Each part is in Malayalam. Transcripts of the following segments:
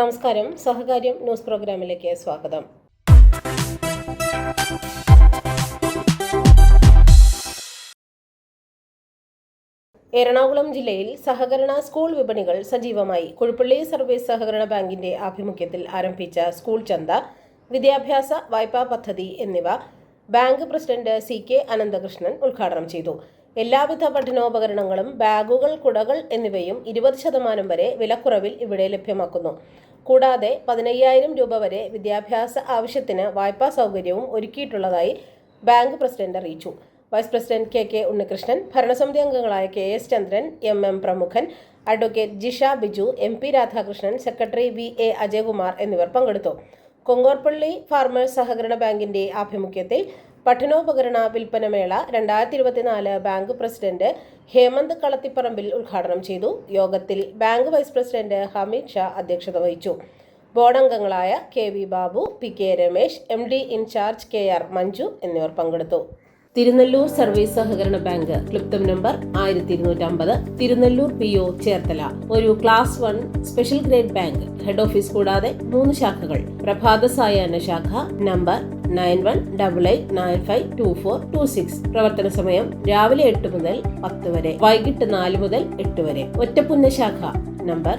നമസ്കാരം. സഹകാര്യം ന്യൂസ് പ്രോഗ്രാമിലേക്ക് സ്വാഗതം. എറണാകുളം ജില്ലയിൽ സഹകരണ സ്കൂൾ വിപണികൾ സജീവമായി. കുഴുപ്പള്ളി സർവീസ് സഹകരണ ബാങ്കിന്റെ ആഭിമുഖ്യത്തിൽ ആരംഭിച്ച സ്കൂൾ ചന്ത വിദ്യാഭ്യാസ വായ്പാ പദ്ധതി എന്നിവ bank president C K Ananthakrishnan ഉദ്ഘാടനം ചെയ്തു. എല്ലാവിധ പഠനോപകരണങ്ങളും ബാഗുകൾ കുടകൾ എന്നിവയും ഇരുപത് ശതമാനം വരെ വിലക്കുറവിൽ ഇവിടെ ലഭ്യമാക്കുന്നു. കൂടാതെ പതിനയ്യായിരം രൂപ വരെ വിദ്യാഭ്യാസ ആവശ്യത്തിന് വായ്പാ സൗകര്യവും ഒരുക്കിയിട്ടുള്ളതായി ബാങ്ക് പ്രസിഡന്റ് അറിയിച്ചു. Vice president K K Unnikrishnan ഭരണസമിതി അംഗങ്ങളായ K S Chandran M M Pramukhan advocate Jisha Biju M P Radhakrishnan secretary V A Ajayakumar എന്നിവർ പങ്കെടുത്തു. കൊങ്കോർപ്പള്ളി ഫാർമേഴ്സ് സഹകരണ ബാങ്കിന്റെ ആഭിമുഖ്യത്തിൽ പഠനോപകരണ വിൽപ്പനമേള രണ്ടായിരത്തി ഇരുപത്തിനാല് ബാങ്ക് പ്രസിഡന്റ് ഹേമന്ത് കളത്തിപ്പറമ്പിൽ ഉദ്ഘാടനം ചെയ്തു. യോഗത്തിൽ bank vice president Hameed Shah അധ്യക്ഷത വഹിച്ചു. ബോർഡ് അംഗങ്ങളായ K V Babu P K Ramesh M D incharge K R Manju എന്നിവർ പങ്കെടുത്തു. തിരുനെല്ലൂർ സർവീസ് സഹകരണ ബാങ്ക് ക്ലിപ്തം നമ്പർ ആയിരത്തി ഇരുന്നൂറ്റമ്പത് തിരുനെല്ലൂർ പി ഒ ചേർത്തല. ഒരു class one special grade bank head office കൂടാതെ മൂന്ന് ശാഖകൾ പ്രഭാത സായാഹ്ന ശാഖ number nine one double eight nine five two four two six. പ്രവർത്തന സമയം രാവിലെ എട്ട് മുതൽ പത്ത് വരെ. വൈകിട്ട് നാല് മുതൽ എട്ട് വരെ. ഒറ്റപ്പുന്ന ശാഖ number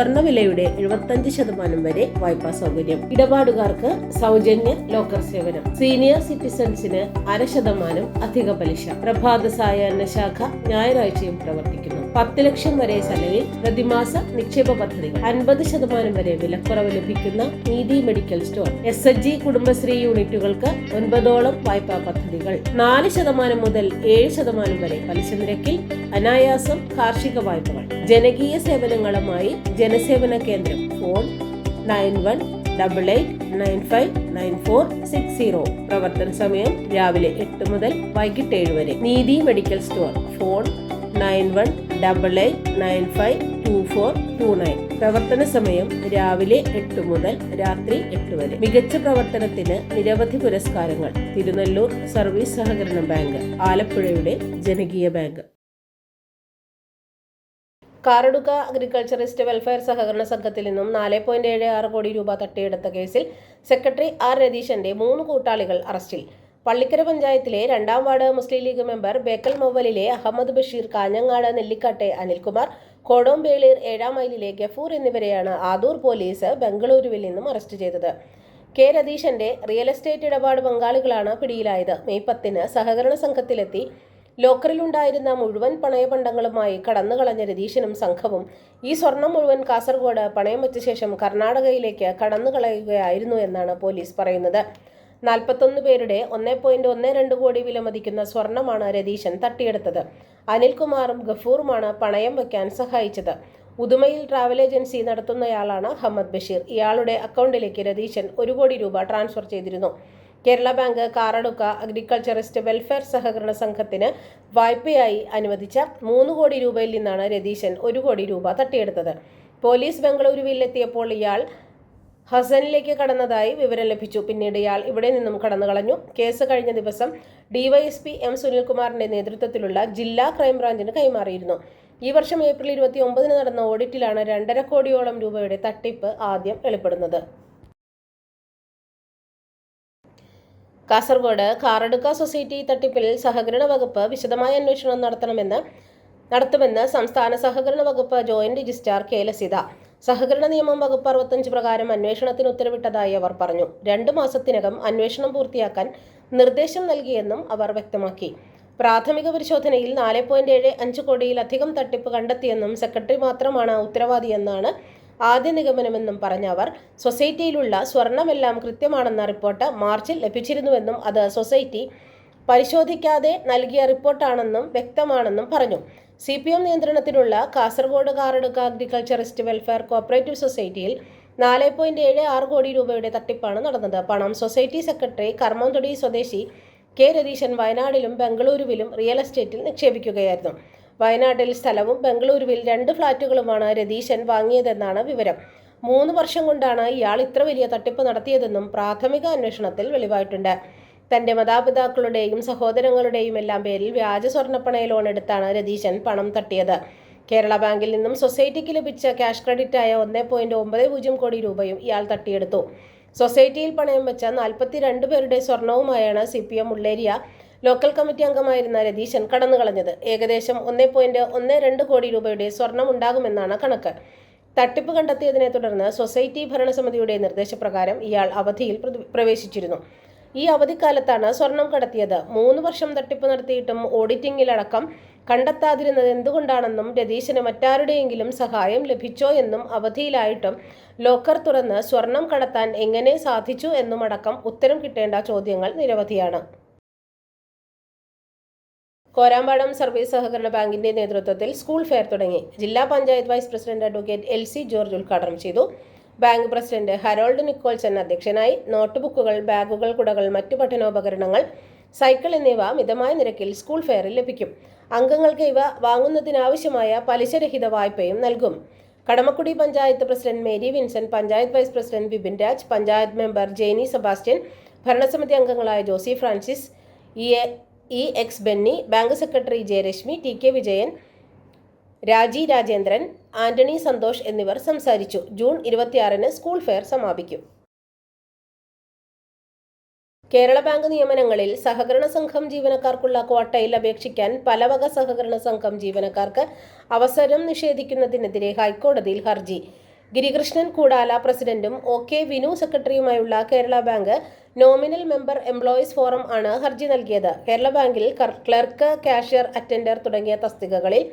സ്വർണവിലയുടെ എഴുപത്തഞ്ച് ശതമാനം വരെ വായ്പാ സൗകര്യം. ഇടപാടുകാർക്ക് സൗജന്യ ലോക്കർ സേവനം. സീനിയർ സിറ്റിസൺസിന് അര ശതമാനം അധിക പലിശ. പ്രഭാത സായാഹ്ന ശാഖ ഞായറാഴ്ചയും പ്രവർത്തിക്കുന്നു. പത്ത് ലക്ഷം വരെ ചെലവിൽ പ്രതിമാസ നിക്ഷേപ പദ്ധതികൾ. അൻപത് ശതമാനം വരെ വിലക്കുറവ് ലഭിക്കുന്ന നീതി medical store. S H G Kudumbashree യൂണിറ്റുകൾക്ക് ഒൻപതോളം വായ്പാ പദ്ധതികൾ. നാല് ശതമാനം മുതൽ ഏഴ് ശതമാനം വരെ പലിശ നിരക്കിൽ അനായാസം കാർഷിക വായ്പകൾ. ജനകീയ സേവനങ്ങളുമായി ജനസേവന കേന്ദ്രം. Phone nine one double eight nine five nine four six zero. പ്രവർത്തന സമയം രാവിലെ എട്ട് മുതൽ വൈകിട്ട് ഏഴ് വരെ. നീതി medical store. Phone nine one double eight nine five two four two nine. പ്രവർത്തന സമയം രാവിലെ എട്ട് മുതൽ രാത്രി എട്ട് വരെ. മികച്ച പ്രവർത്തനത്തിന് നിരവധി പുരസ്കാരങ്ങൾ. തിരുനെല്ലൂർ സർവീസ് സഹകരണ ബാങ്ക് ആലപ്പുഴയുടെ ജനകീയ ബാങ്ക്. കാറടുക്ക അഗ്രികൾച്ചറിസ്റ്റ് വെൽഫെയർ സഹകരണ സംഘത്തിൽ നിന്നും നാല് പോയിന്റ് ഏഴ് ആറ് കോടി രൂപ തട്ടിയെടുത്ത കേസിൽ സെക്രട്ടറി ആർ രതീശന്റെ മൂന്ന് കൂട്ടാളികൾ അറസ്റ്റിൽ. പള്ളിക്കര പഞ്ചായത്തിലെ രണ്ടാം വാർഡ് മുസ്ലിം ലീഗ് മെമ്പർ ബേക്കൽ മൊവലിലെ അഹമ്മദ് ബഷീർ കാഞ്ഞങ്ങാട് നെല്ലിക്കാട്ടെ അനിൽകുമാർ കോടോംബേളീർ ഏഴാം മൈലിലെ ഗഫൂർ എന്നിവരെയാണ് ആദൂർ പോലീസ് ബംഗളൂരുവിൽ നിന്നും അറസ്റ്റ് ചെയ്തത്. കെ രതീശന്റെ റിയൽ എസ്റ്റേറ്റ് ഇടപാട് പങ്കാളികളാണ് പിടിയിലായത്. മെയ് പത്തിന് സഹകരണ സംഘത്തിലെത്തി ലോക്കറിലുണ്ടായിരുന്ന മുഴുവൻ പണയപണ്ടങ്ങളുമായി കടന്നുകളഞ്ഞ രതീശനും സംഘവും ഈ സ്വർണം മുഴുവൻ കാസർഗോഡ് പണയം വെച്ച ശേഷം കർണാടകയിലേക്ക് കടന്നുകളയുകയായിരുന്നു എന്നാണ് പോലീസ് പറയുന്നത്. നാൽപ്പത്തൊന്ന് പേരുടെ ഒന്നേ പോയിന്റ് ഒന്ന് രണ്ട് കോടി വിലമതിക്കുന്ന സ്വർണമാണ് രതീശൻ തട്ടിയെടുത്തത്. അനിൽകുമാറും ഗഫൂറുമാണ് പണയം വയ്ക്കാൻ സഹായിച്ചത്. ഉദുമയിൽ ട്രാവൽ ഏജൻസി നടത്തുന്നയാളാണ് അഹമ്മദ് ബഷീർ. ഇയാളുടെ അക്കൗണ്ടിലേക്ക് രതീശൻ ഒരു കോടി രൂപ ട്രാൻസ്ഫർ ചെയ്തിരുന്നു. Kerala bank Karadukka agriculturist welfare സഹകരണ സംഘത്തിന് വായ്പയായി അനുവദിച്ച മൂന്ന് കോടി രൂപയിൽ നിന്നാണ് രതീശൻ ഒരു കോടി രൂപ തട്ടിയെടുത്തത്. പോലീസ് ബംഗളൂരുവിൽ എത്തിയപ്പോൾ ഇയാൾ ഹസനിലേക്ക് കടന്നതായി വിവരം ലഭിച്ചു. പിന്നീട് ഇയാൾ ഇവിടെ നിന്നും കടന്നു കളഞ്ഞു കേസ് കഴിഞ്ഞ ദിവസം ഡിവൈഎസ്പി എം സുനിൽകുമാറിന്റെ നേതൃത്വത്തിലുള്ള ജില്ലാ ക്രൈംബ്രാഞ്ചിന് കൈമാറിയിരുന്നു. ഈ വർഷം ഏപ്രിൽ ഇരുപത്തി ഒമ്പതിന് നടന്ന ഓഡിറ്റിലാണ് രണ്ടര കോടിയോളം രൂപയുടെ തട്ടിപ്പ് ആദ്യം വെളിപ്പെടുന്നത്. കാസർഗോഡ് കാറടുക്ക സൊസൈറ്റി തട്ടിപ്പിൽ സഹകരണ വകുപ്പ് വിശദമായ അന്വേഷണം നടത്തണമെന്ന് നടത്തുമെന്ന് സംസ്ഥാന സഹകരണ വകുപ്പ് ജോയിന്റ് രജിസ്ട്രാർ കെ ലസിത. സഹകരണ നിയമം വകുപ്പ് അറുപത്തഞ്ച് പ്രകാരം അന്വേഷണത്തിന് ഉത്തരവിട്ടതായി അവർ പറഞ്ഞു. രണ്ടു മാസത്തിനകം അന്വേഷണം പൂർത്തിയാക്കാൻ നിർദ്ദേശം നൽകിയെന്നും അവർ വ്യക്തമാക്കി. പ്രാഥമിക പരിശോധനയിൽ നാല് പോയിന്റ് ഏഴ് അഞ്ച് കോടിയിലധികം തട്ടിപ്പ് കണ്ടെത്തിയെന്നും സെക്രട്ടറി മാത്രമാണ് ഉത്തരവാദിയെന്നാണ് ആദ്യ നിഗമനമെന്നും പറഞ്ഞ അവർ സൊസൈറ്റിയിലുള്ള സ്വർണമെല്ലാം കൃത്യമാണെന്ന റിപ്പോർട്ട് മാർച്ചിൽ ലഭിച്ചിരുന്നുവെന്നും അത് സൊസൈറ്റി പരിശോധിക്കാതെ നൽകിയ റിപ്പോർട്ടാണെന്നും വ്യക്തമാണെന്നും പറഞ്ഞു. സി പി എം നിയന്ത്രണത്തിലുള്ള Kasaragod Karadukka agriculturist welfare cooperative സൊസൈറ്റിയിൽ നാല് പോയിന്റ് ഏഴ് ആറ് കോടി രൂപയുടെ തട്ടിപ്പാണ് നടന്നത്. പണം സൊസൈറ്റി സെക്രട്ടറി കർമ്മന്തൊടി സ്വദേശി കെ രതീശൻ വയനാടിലും ബംഗളൂരുവിലും റിയൽ എസ്റ്റേറ്റിൽ നിക്ഷേപിക്കുകയായിരുന്നു. വയനാട്ടിൽ സ്ഥലവും ബംഗളൂരുവിൽ രണ്ട് ഫ്ളാറ്റുകളുമാണ് രതീശൻ വാങ്ങിയതെന്നാണ് വിവരം. മൂന്ന് വർഷം കൊണ്ടാണ് ഇയാൾ ഇത്ര വലിയ തട്ടിപ്പ് നടത്തിയതെന്നും പ്രാഥമിക അന്വേഷണത്തിൽ വെളിവായിട്ടുണ്ട്. തന്റെ മാതാപിതാക്കളുടെയും സഹോദരങ്ങളുടെയും എല്ലാം പേരിൽ വ്യാജ സ്വർണപ്പണയ ലോൺ എടുത്താണ് രതീശൻ പണം തട്ടിയത്. കേരള ബാങ്കിൽ നിന്നും സൊസൈറ്റിക്ക് ലഭിച്ച ക്യാഷ് ക്രെഡിറ്റായ ഒന്ന് പോയിന്റ് ഒമ്പത് പൂജ്യം കോടി രൂപയും ഇയാൾ തട്ടിയെടുത്തു. സൊസൈറ്റിയിൽ പണയം വെച്ച നാൽപ്പത്തിരണ്ട് പേരുടെ സ്വർണവുമായാണ് C P M Ulleriya local committee അംഗമായിരുന്ന രതീശൻ കടന്നുകളഞ്ഞത്. ഏകദേശം ഒന്ന് പോയിന്റ് ഒന്ന് രണ്ട് കോടി രൂപയുടെ സ്വർണം ഉണ്ടാകുമെന്നാണ് കണക്ക്. തട്ടിപ്പ് കണ്ടെത്തിയതിനെ തുടർന്ന് സൊസൈറ്റി ഭരണസമിതിയുടെ നിർദ്ദേശപ്രകാരം ഇയാൾ അവധിയിൽ പ്രവേശിച്ചിരുന്നു. ഈ അവധിക്കാലത്താണ് സ്വർണം കടത്തിയത്. മൂന്ന് വർഷം തട്ടിപ്പ് നടത്തിയിട്ടും ഓഡിറ്റിംഗിലടക്കം കണ്ടെത്താതിരുന്നത് എന്തുകൊണ്ടാണെന്നും രതീശന് മറ്റാരുടെയെങ്കിലും സഹായം ലഭിച്ചോ എന്നും അവധിയിലായിട്ടും ലോക്കർ തുറന്ന് സ്വർണം കടത്താൻ എങ്ങനെ സാധിച്ചു എന്നുമടക്കം ഉത്തരം കിട്ടേണ്ട ചോദ്യങ്ങൾ നിരവധിയാണ്. കോരാമ്പാടം സർവീസ് സഹകരണ ബാങ്കിന്റെ നേതൃത്വത്തിൽ സ്കൂൾ ഫെയർ തുടങ്ങി. ജില്ലാ panchayat vice president advocate L C George ഉദ്ഘാടനം ചെയ്തു. ബാങ്ക് പ്രസിഡന്റ് ഹരോൾഡ് നിക്കോൾസൺ അധ്യക്ഷനായി നോട്ട്ബുക്കുകൾ ബാഗുകൾ കുടകൾ മറ്റു പഠനോപകരണങ്ങൾ സൈക്കിൾ എന്നിവ മിതമായ നിരക്കിൽ സ്കൂൾ ഫെയറിൽ ലഭിക്കും. അംഗങ്ങൾക്ക് ഇവ വാങ്ങുന്നതിനാവശ്യമായ പലിശരഹിത വായ്പയും നൽകും. Kadamakkudy panchayat president Mary Vincent panchayat vice president Bibin Raj panchayat member Jaini Sebastian ഭരണസമിതി അംഗങ്ങളായ Josy Francis E A E X Benny bank secretary Jayarashmi T K Vijayan Raji Rajendran Antony Santhosh എന്നിവർ സംസാരിച്ചു. ജൂൺ ഇരുപത്തിയാറിന് സ്കൂൾ ഫെയർ സമാപിക്കും. കേരള ബാങ്ക് നിയമനങ്ങളിൽ സഹകരണ സംഘം ജീവനക്കാർക്കുള്ള ക്വാട്ടയിൽ അപേക്ഷിക്കാൻ പലവക സഹകരണ സംഘം ജീവനക്കാർക്ക് അവസരം നിഷേധിക്കുന്നതിനെതിരെ ഹൈക്കോടതിയിൽ ഹർജി. ഗിരികൃഷ്ണൻ കൂടാല പ്രസിഡന്റും O K Vinu സെക്രട്ടറിയുമായുള്ള Kerala bank nominal member employees forum ആണ് ഹർജി നൽകിയത്. കേരള ബാങ്കിൽ ക്ലർക്ക് കാഷ്യർ അറ്റൻഡർ തുടങ്ങിയ തസ്തികകളിൽ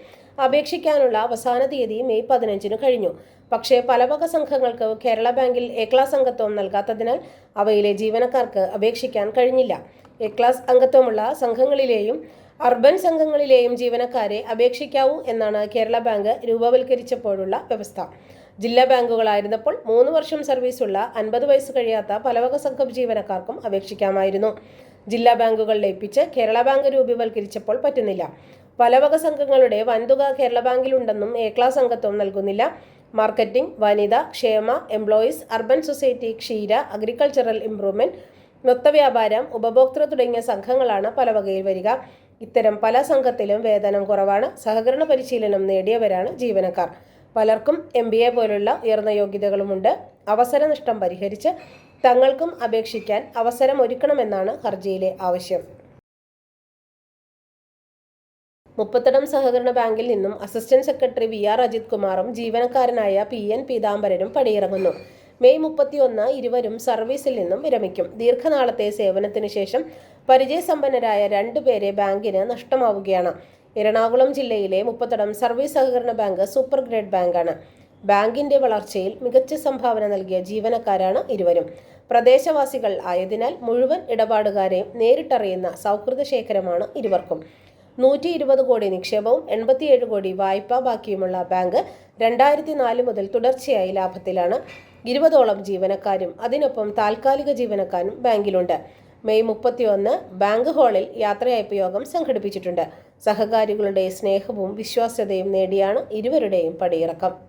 അപേക്ഷിക്കാനുള്ള അവസാന തീയതി മെയ് പതിനഞ്ചിന് കഴിഞ്ഞു. പക്ഷേ പലവക സംഘങ്ങൾക്ക് കേരള ബാങ്കിൽ എ ക്ലാസ് അംഗത്വം നൽകാത്തതിനാൽ അവയിലെ ജീവനക്കാർക്ക് അപേക്ഷിക്കാൻ കഴിഞ്ഞില്ല. എ ക്ലാസ് അംഗത്വമുള്ള സംഘങ്ങളിലെയും അർബൻ സംഘങ്ങളിലെയും ജീവനക്കാരെ അപേക്ഷിക്കാവൂ എന്നാണ് കേരള ബാങ്ക് രൂപവൽക്കരിച്ചപ്പോഴുള്ള വ്യവസ്ഥ. ജില്ലാ ബാങ്കുകളായിരുന്നപ്പോൾ മൂന്ന് വർഷം സർവീസുള്ള അൻപത് വയസ്സ് കഴിയാത്ത പലവക സംഘം ജീവനക്കാർക്കും അപേക്ഷിക്കാമായിരുന്നു. ജില്ലാ ബാങ്കുകൾ ലയിപ്പിച്ച് കേരള ബാങ്ക് രൂപവൽക്കരിച്ചപ്പോൾ പറ്റുന്നില്ല. പലവക സംഘങ്ങളുടെ വൻതുക കേരള ബാങ്കിലുണ്ടെന്നും എ ക്ലാസ് അംഗത്വം നൽകുന്നില്ല. മാർക്കറ്റിംഗ് വനിത ക്ഷേമ എംപ്ലോയീസ് അർബൻ സൊസൈറ്റി ക്ഷീര അഗ്രികൾച്ചറൽ ഇംപ്രൂവ്മെന്റ് മൊത്തവ്യാപാരം ഉപഭോക്തൃ തുടങ്ങിയ സംഘങ്ങളാണ് പലവകയിൽ വരിക. ഇത്തരം പല സംഘത്തിലും വേതനം കുറവാണ്. സഹകരണ പരിശീലനം നേടിയവരാണ് ജീവനക്കാർ. പലർക്കും എം ബി എ പോലുള്ള ഉയർന്ന യോഗ്യതകളുമുണ്ട്. അവസരനഷ്ടം പരിഹരിച്ച് തങ്ങൾക്കും അപേക്ഷിക്കാൻ അവസരം ഒരുക്കണമെന്നാണ് ഹർജിയിലെ ആവശ്യം. മുപ്പത്തടം സഹകരണ ബാങ്കിൽ നിന്നും assistant secretary V R Ajith കുമാറും ജീവനക്കാരനായ പി എൻ പീതാംബരനും പടിയിറങ്ങുന്നു. മെയ് മുപ്പത്തിയൊന്ന് ഇരുവരും സർവീസിൽ നിന്നും വിരമിക്കും. ദീർഘനാളത്തെ സേവനത്തിന് ശേഷം പരിചയസമ്പന്നരായ രണ്ടുപേരെ ബാങ്കിന് നഷ്ടമാവുകയാണ്. എറണാകുളം ജില്ലയിലെ മുപ്പത്തടം സർവീസ് സഹകരണ ബാങ്ക് സൂപ്പർ ഗ്രേഡ് ബാങ്കാണ്. ബാങ്കിന്റെ വളർച്ചയിൽ മികച്ച സംഭാവന നൽകിയ ജീവനക്കാരാണ് ഇരുവരും. പ്രദേശവാസികൾ ആയതിനാൽ മുഴുവൻ ഇടപാടുകാരെയും നേരിട്ടറിയുന്ന സൗഹൃദ ശേഖരമാണ് ഇരുവർക്കും. നൂറ്റി ഇരുപത് കോടി നിക്ഷേപവും എൺപത്തിയേഴ് കോടി വായ്പാ ബാക്കിയുമുള്ള ബാങ്ക് രണ്ടായിരത്തി നാല് മുതൽ തുടർച്ചയായി ലാഭത്തിലാണ്. ഇരുപതോളം ജീവനക്കാരും അതിനൊപ്പം താൽക്കാലിക ജീവനക്കാരും ബാങ്കിലുണ്ട്. മെയ് മുപ്പത്തിയൊന്ന് ബാങ്ക് ഹാളിൽ യാത്രയയപ്പ് യോഗം സംഘടിപ്പിച്ചിട്ടുണ്ട്. സഹകാരികളുടെ സ്നേഹവും വിശ്വാസ്യതയും നേടിയാണ് ഇരുവരുടെയും പടിയിറക്കം.